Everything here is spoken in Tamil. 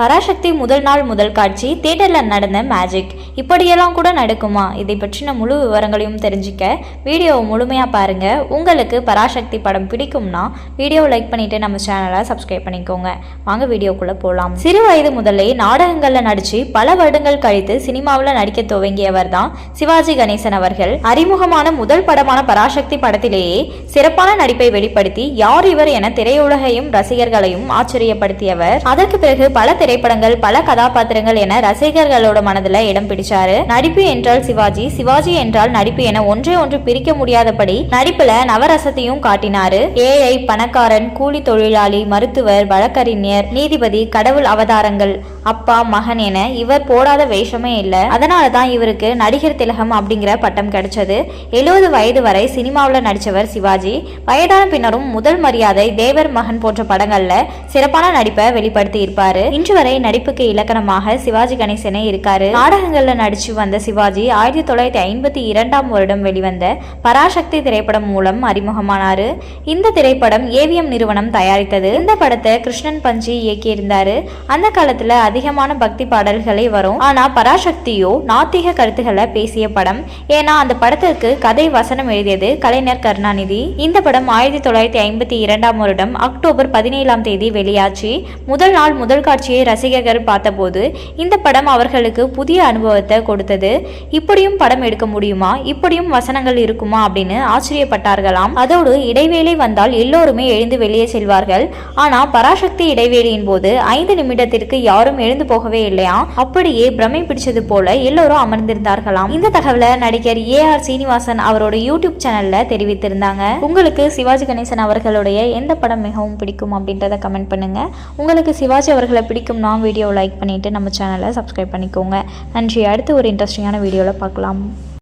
பராசக்தி முதல் நாள் முதல் காட்சி தியேட்டரில் நடந்த மேஜிக் இப்படியெல்லாம் கூட நடக்குமா? இதை பற்றின முழு விவரங்களையும் தெரிஞ்சுக்க வீடியோவை முழுமையாக பாருங்கள் உங்களுக்கு பராசக்தி படம் பிடிக்கும்னா வீடியோ லைக் பண்ணிவிட்டு நம்ம சேனலை சப்ஸ்கிரைப் பண்ணிக்கோங்க. வாங்க வீடியோக்குள்ளே போகலாம் சிறு வயது முதலே நாடகங்களில் நடித்து பல வருடங்கள் கழித்து சினிமாவில் நடிக்க துவங்கியவர் தான் சிவாஜி கணேசன் அவர்கள். அறிமுகமான முதல் படமான பராசக்தி படத்திலேயே சிறப்பான நடிப்பை வெளிப்படுத்தி யார் இவர் என திரையுலகையும் ரசிகர்களையும் ஆச்சரியப்படுத்தியவர். அதற்கு பிறகு பல திரைப்படங்கள் பல கதாபாத்திரங்கள் என ரசிகர்களோட மனதில் இடம் பிடிச்சாரு. நடிப்பு என்றால் சிவாஜி சிவாஜி என்றால் நடிப்பு என ஒன்றே ஒன்று பிரிக்க முடியாதபடி நடிப்புல நவரசத்தையும் காட்டினாரு. ஏழை பணக்காரன் கூலி தொழிலாளி மருத்துவர் வழக்கறிஞர் நீதிபதி கடவுள் அவதாரங்கள் அப்பா மகன் என இவர் போடாத வேஷமே இல்லை. அதனால தான் இவருக்கு நடிகர் திலகம் அப்படிங்கிற பட்டம் கிடைச்சது. எழுபது வயது வரை சினிமாவில் நடித்தவர் சிவாஜி. வயதான பின்னரும் முதல் மரியாதை தேவர் மகன் போன்ற படங்கள்ல சிறப்பான நடிப்பை வெளிப்படுத்தி இருப்பாரு இன்று வரை நடிப்புக்கு இலக்கணமாக சிவாஜி கணேசனே இருக்காரு. நாடகங்கள்ல நடிச்சு வந்த சிவாஜி ஆயிரத்தி தொள்ளாயிரத்தி ஐம்பத்தி இரண்டாம் வருடம் வெளிவந்த பராசக்தி திரைப்படம் மூலம் அறிமுகமானாரு. இந்த திரைப்படம் ஏவிஎம் நிறுவனம் தயாரித்தது. இந்த படத்தை கிருஷ்ணன் பஞ்சி இயக்கியிருந்தாரு. அந்த காலத்துல அதிகமான பக்தி பாடல்களே வரும். ஆனா பராசக்தியோ நாத்திக கருத்துக்களை பேசிய படம். ஏன்னா அந்த படத்திற்கு கதை வசனம் எழுதியது கலைஞர் கருணாநிதி. இந்த படம் ஆயிரத்தி தொள்ளாயிரத்தி ஐம்பத்தி இரண்டாம் வருடம் அக்டோபர் பதினேழாம் தேதி வெளியாச்சு. முதல் நாள் முதல் காட்சியை ரசிகர்கள் பார்த்தபோது இந்த படம் அவர்களுக்கு புதிய அனுபவத்தை கொடுத்தது. இப்படியும் படம் எடுக்க முடியுமா? இப்படியும் வசனங்கள் இருக்குமா? அப்படின்னு ஆச்சரியப்பட்டார்களாம். அதோடு இடைவேளை வந்தால் எல்லோருமே எழுந்து வெளியே செல்வார்கள். ஆனா பராசக்தி இடைவேளையின் போது ஐந்து நிமிடத்திற்கு யாரும் எழுந்து போகவே இல்லையா? அப்படியே பிரமை பிடிச்சது போல எல்லோரும் அமர்ந்திருந்தார்களாம். இந்த தகவலை நடிகர் ஏ ஆர் சீனிவாசன் அவரோட யூடியூப் சேனல்ல தெரிவித்திருந்தாங்க. உங்களுக்கு சிவாஜி கணேசன் அவர்களுடைய எந்த படம் மிகவும் பிடிக்கும் அப்படின்றத கமெண்ட் பண்ணுங்க. உங்களுக்கு சிவாஜி அவர்களை பிடிக்கும் பிடிக்கும்னா வீடியோ லைக் பண்ணிட்டு நம்ம சேனலை சப்ஸ்கிரைப் பண்ணிக்கோங்க. நன்றி. அடுத்து ஒரு இன்ட்ரெஸ்டிங்கான வீடியோவில் பார்க்கலாம்.